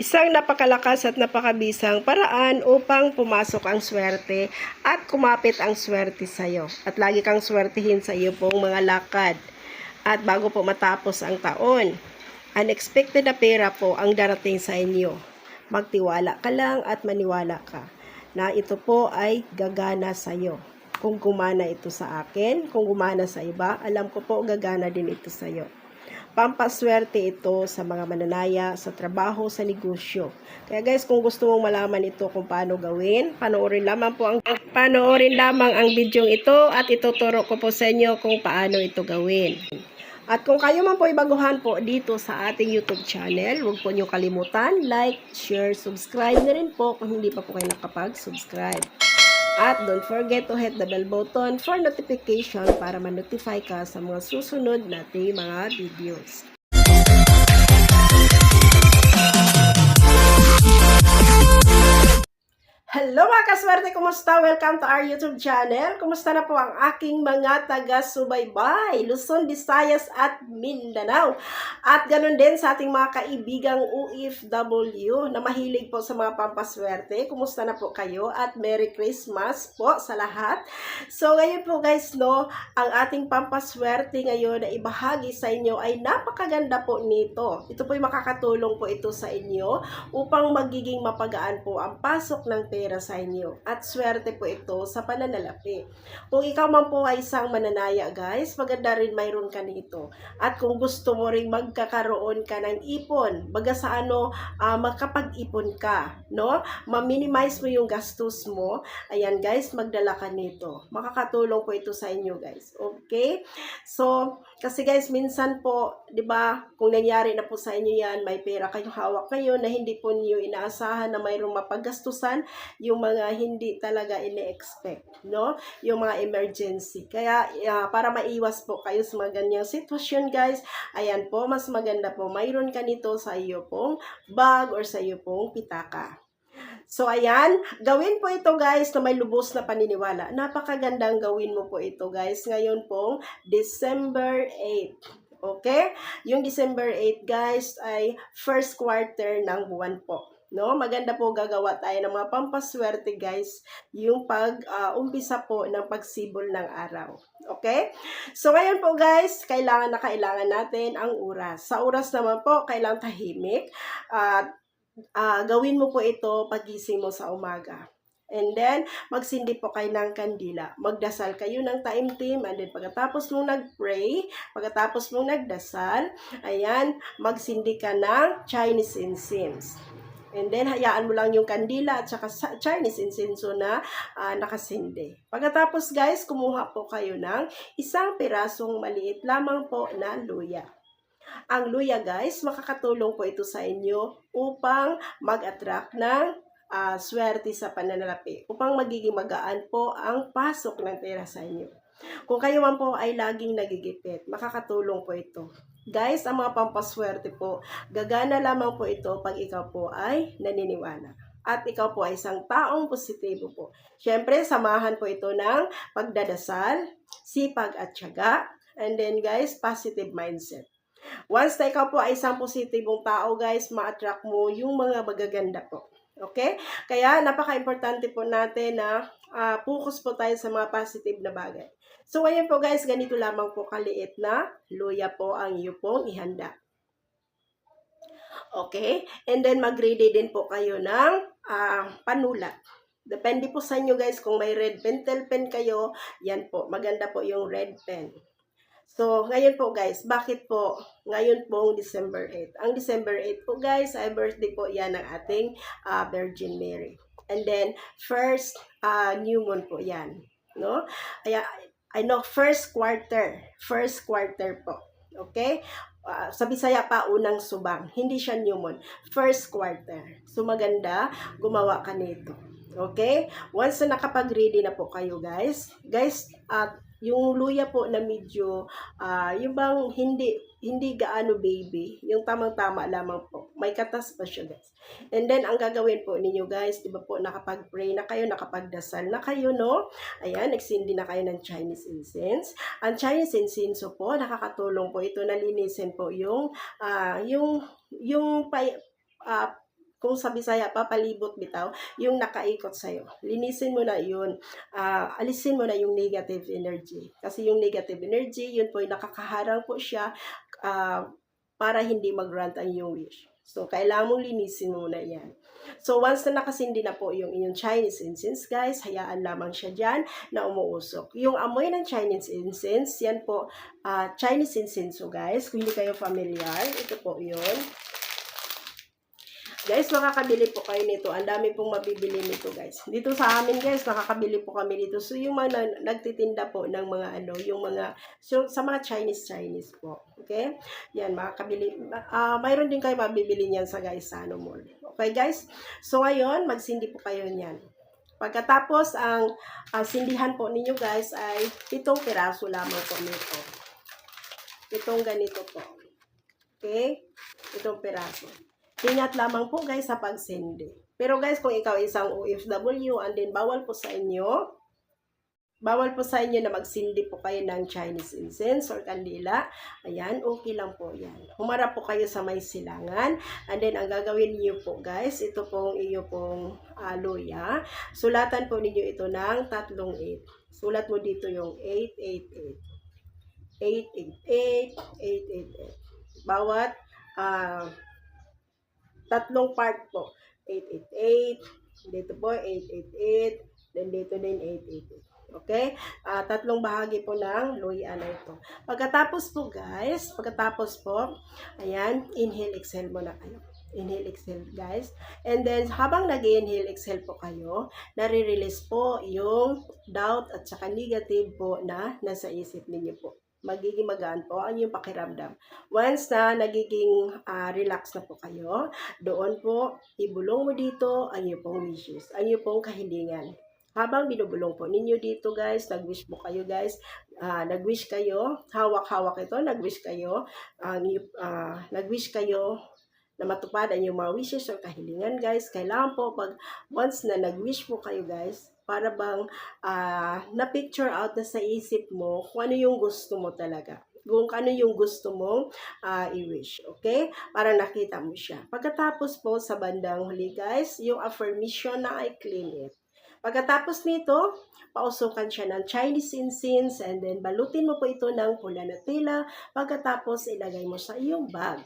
Isang napakalakas at napakabisang paraan upang pumasok ang swerte at kumapit ang swerte sa iyo. At lagi kang swertihin sa iyo pong mga lakad. At bago po matapos ang taon, unexpected na pera po ang darating sa inyo. Magtiwala ka lang at maniwala ka na ito po ay gagana sa iyo. Kung gumana ito sa akin, kung gumana sa iba, alam ko po gagana din ito sa iyo. Pampaswerte ito sa mga mananaya, sa trabaho, sa negosyo. Kaya guys, kung gusto mong malaman ito kung paano gawin, panoorin lamang po ang panoorin lamang ang video ito at ituturo ko po sa inyo kung paano ito gawin. At kung kayo man po ay baguhan po dito sa ating YouTube channel, huwag po niyo kalimutan, like, share, subscribe na rin po kung hindi pa po kayo nakapag-subscribe. At don't forget to hit the bell button for notification para ma-notify ka sa mga susunod nating mga videos. Hello mga kaswerte! Kumusta? Welcome to our YouTube channel. Kumusta na po ang aking mga taga-subaybay, Luzon, Visayas at Mindanao. At ganun din sa ating mga kaibigang OFW na mahilig po sa mga pampaswerte. Kumusta na po kayo? At Merry Christmas po sa lahat. So ngayon po guys, no, ang ating pampaswerte ngayon na ibahagi sa inyo ay napakaganda po nito. Ito po ay makakatulong po ito sa inyo upang magiging mapagaan po ang pasok ng pera sa inyo. At swerte po ito sa pananalapi. Kung ikaw man po ay isang mananaya guys, maganda rin mayroon ka nito. At kung gusto mo ring magkakaroon ka ng ipon, baga sa ano, ah, makapag-ipon ka, no? Ma-minimize mo yung gastos mo. Ayan guys, magdala ka nito. Makakatulong po ito sa inyo guys. Okay? So, kasi guys, minsan po, 'di ba, kung nangyari na po sa inyo 'yan, may pera kayong hawak kayo na hindi po niyo inaasahan na mayroong mapaggastusan, yung mga hindi talaga ini-expect, no? Yung mga emergency. Kaya ah, para maiwas po kayo sa mga ganyang sitwasyon, guys, ayan po, mas maganda po mayroon ka nito sa iyo pong bag or sa iyo pong pitaka. So, ayan, gawin po ito guys na may lubos na paniniwala. Napakagandang gawin mo po ito guys. Ngayon pong December 8. Okay? Yung December 8 guys ay first quarter ng buwan po. No, maganda po gagawa tayo ng mga pampaswerte guys, yung pag-umpisa po ng pagsibol ng araw. Okay? So ngayon po guys, kailangan na kailangan natin ang oras. Sa oras naman po, kailangan tahimik. At ah, gawin mo po ito pagising mo sa umaga. And then, magsindi po kayo ng kandila. Magdasal kayo ng taimtim. And then, pagkatapos mong nag-pray, pagkatapos mong nagdasal, ayan, magsindi ka ng Chinese incense. And then, hayaan mo lang yung kandila at saka sa- Chinese incense na ah, nakasindi. Pagkatapos, guys, kumuha po kayo ng isang pirasong maliit lamang po na luya. Ang luya, guys, makakatulong po ito sa inyo upang mag-attract ng ah, swerte sa pananalapi, upang magiging magaan po ang pasok ng pera sa inyo. Kung kayo man po ay laging nagigipit, makakatulong po ito. Guys, ang mga pampaswerte po, gagana lamang po ito pag ikaw po ay naniniwala. At ikaw po ay isang taong positibo po. Siyempre, samahan po ito ng pagdadasal, sipag at tiyaga, and then guys, positive mindset. Once na ikaw po ay isang positibong tao, guys, ma-attract mo yung mga magaganda po. Okay? Kaya napaka-importante po natin na ah, focus po tayo sa mga positive na bagay. So, ngayon po guys, ganito lamang po kaliit na luya po ang iyo pong ihanda. Okay? And then, mag-ready din po kayo ng ah, panulat. Depende po sa inyo guys, kung may red pentel pen kayo, yan po, maganda po yung red pen. So, ngayon po guys, bakit po ngayon pong December 8? Ang December 8 po guys, ay birthday po yan ng ating ah, Virgin Mary. And then, first ah, new moon po yan. No? Kaya, Know, first quarter. First quarter po. Okay? Ah, sa Bisaya pa, unang subang. Hindi siya new moon. First quarter. So, maganda, gumawa ka nito. Okay? Once na nakapag-ready na po kayo, guys. Guys, at yung luya po na medyo, ah yung bang hindi, hindi gaano baby, yung tamang-tama lamang po. May katas pa siya, guys. And then, ang gagawin po ninyo, guys, di ba po, nakapag-pray na kayo, nakapagdasal na kayo, no? Ayan, nagsindi na kayo ng Chinese incense. Ang Chinese incense po, nakakatulong po ito na linisin po yung, ah yung, yung, pa, ah, kung sa Bisaya, papalibot bitaw, yung nakaikot sa'yo. Linisin mo na yun. Ah, alisin mo na yung negative energy. Kasi yung negative energy, yun po, yung nakakaharang po siya ah, para hindi mag-grant ang iyong wish. So, kailangan mong linisin muna yan. So, once na nakasindi na po yung inyong Chinese incense, guys, hayaan lamang siya dyan na umuusok. Yung amoy ng Chinese incense, yan po, ah, Chinese incense, so guys, kung hindi kayo familiar, ito po yun. Guys, makakabili po kayo nito. Ang dami pong mabibili nito, guys. Dito sa amin, guys, nakakabili po kami dito. So, yung mga na- nagtitinda po ng mga ano, yung mga, so, sa mga Chinese, Chinese po. Okay? Yan, makakabili. Ah, mayroon din kayo mabibili niyan sa guys, sa ano mall. Okay, guys? So, ngayon, magsindi po kayo niyan. Pagkatapos, ang, ang sindihan po ninyo, guys, ay pitong piraso lamang po nito. Itong ganito po. Okay? Itong piraso. Ingat lamang po guys sa pagsindi. Pero guys, kung ikaw isang OFW and then bawal po sa inyo, bawal po sa inyo na magsindi po kayo ng Chinese incense or kandila, ayan, okay lang po yan. Humarap po kayo sa may silangan and then ang gagawin niyo po guys, ito pong iyo pong uh. Sulatan po ninyo ito ng tatlong 8. Sulat mo dito yung 888. 888, 888. Bawat ah tatlong part po. 888, dito po 888, then dito din 888. Okay? Ah, tatlong bahagi po ng luya na ito. Pagkatapos po guys, pagkatapos po, ayan, inhale, exhale muna kayo. Inhale, exhale guys. And then, habang nag-inhale, exhale po kayo, nare-release po yung doubt at saka negative po na nasa isip ninyo po magiging magaan po ang yung pakiramdam. Once na nagiging ah, relax na po kayo, doon po, ibulong mo dito ang iyo pong wishes, ang iyo pong kahilingan. Habang binubulong po ninyo dito guys, nag-wish po kayo guys, ah, nag-wish kayo, hawak-hawak ito, nag-wish kayo, ang ah, nag-wish kayo na matupad ang inyong mga wishes or kahilingan guys. Kailangan po pag once na nag-wish po kayo guys, para bang ah, na-picture out na sa isip mo kung ano yung gusto mo talaga. Kung ano yung gusto mong ah, i-wish. Okay? Para nakita mo siya. Pagkatapos po sa bandang huli guys, yung affirmation na I claim it. Pagkatapos nito, pausukan siya ng Chinese incense and then balutin mo po ito ng pula na tela. Pagkatapos ilagay mo sa iyong bag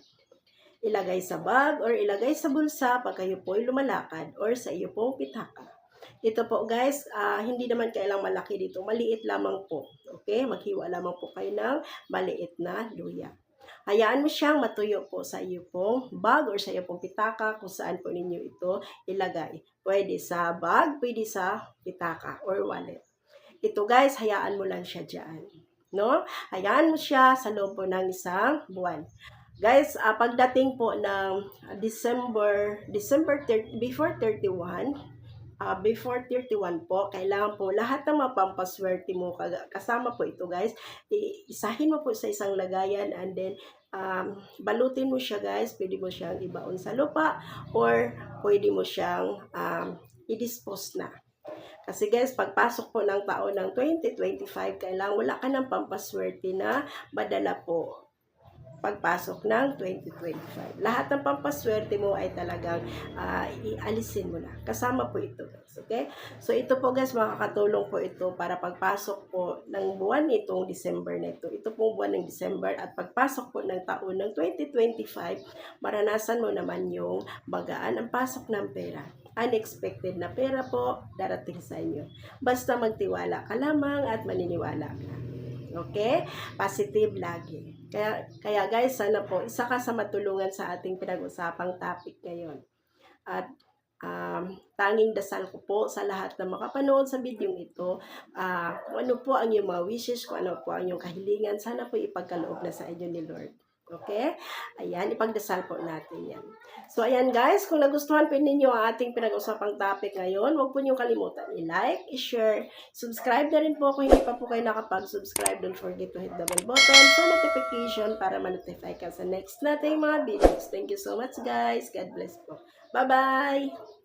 ilagay sa bag or ilagay sa bulsa pag kayo po ay lumalakad or sa iyo pong pitaka. Ito po guys, ah, hindi naman kailang malaki dito. Maliit lamang po. Okay? Maghiwa lamang po kayo ng maliit na luya. Hayaan mo siyang matuyo po sa iyo pong bag or sa iyo pong pitaka kung saan po ninyo ito ilagay. Pwede sa bag, pwede sa pitaka or wallet. Ito guys, hayaan mo lang siya dyan. No? Hayaan mo siya sa loob po ng isang buwan. Guys, ah, pagdating po ng December, December 30, before 31, ah, before 31 po, kailangan po lahat ng mapampaswerte mo, kasama po ito guys, isahin mo po sa isang lagayan and then um, balutin mo siya guys, pwede mo siyang ibaon sa lupa or pwede mo siyang um, i-dispose na. Kasi guys, pagpasok po ng taon ng 2025, kailangan wala ka ng pampaswerte na madala po pagpasok ng 2025. Lahat ng pampaswerte mo ay talagang ah, ialisin mo na. Kasama po ito guys. Okay? So ito po guys, makakatulong po ito para pagpasok po ng buwan itong December na ito. Ito pong buwan ng December at pagpasok po ng taon ng 2025, maranasan mo naman yung bagaan ang pasok ng pera unexpected na pera po darating sa inyo. Basta magtiwala ka lamang at maniniwala ka. Okay? Positive lagi. Kaya, kaya guys, sana po, isa ka sa matulungan sa ating pinag-usapang topic ngayon. At um, tanging dasal ko po sa lahat na makapanood sa video ito, ah, kung ano po ang iyong mga wishes, kung ano po ang iyong kahilingan, sana po ipagkaloob na sa inyo ni Lord. Okay? Ayan, ipagdasal po natin yan. So, ayan guys, kung nagustuhan po ninyo ang ating pinag-usapang topic ngayon, huwag po niyong kalimutan i-like, i-share, subscribe na rin po kung hindi pa po kayo nakapag-subscribe. Don't forget to hit the bell button for notification para ma-notify ka sa next nating mga videos. Thank you so much guys. God bless po. Bye-bye!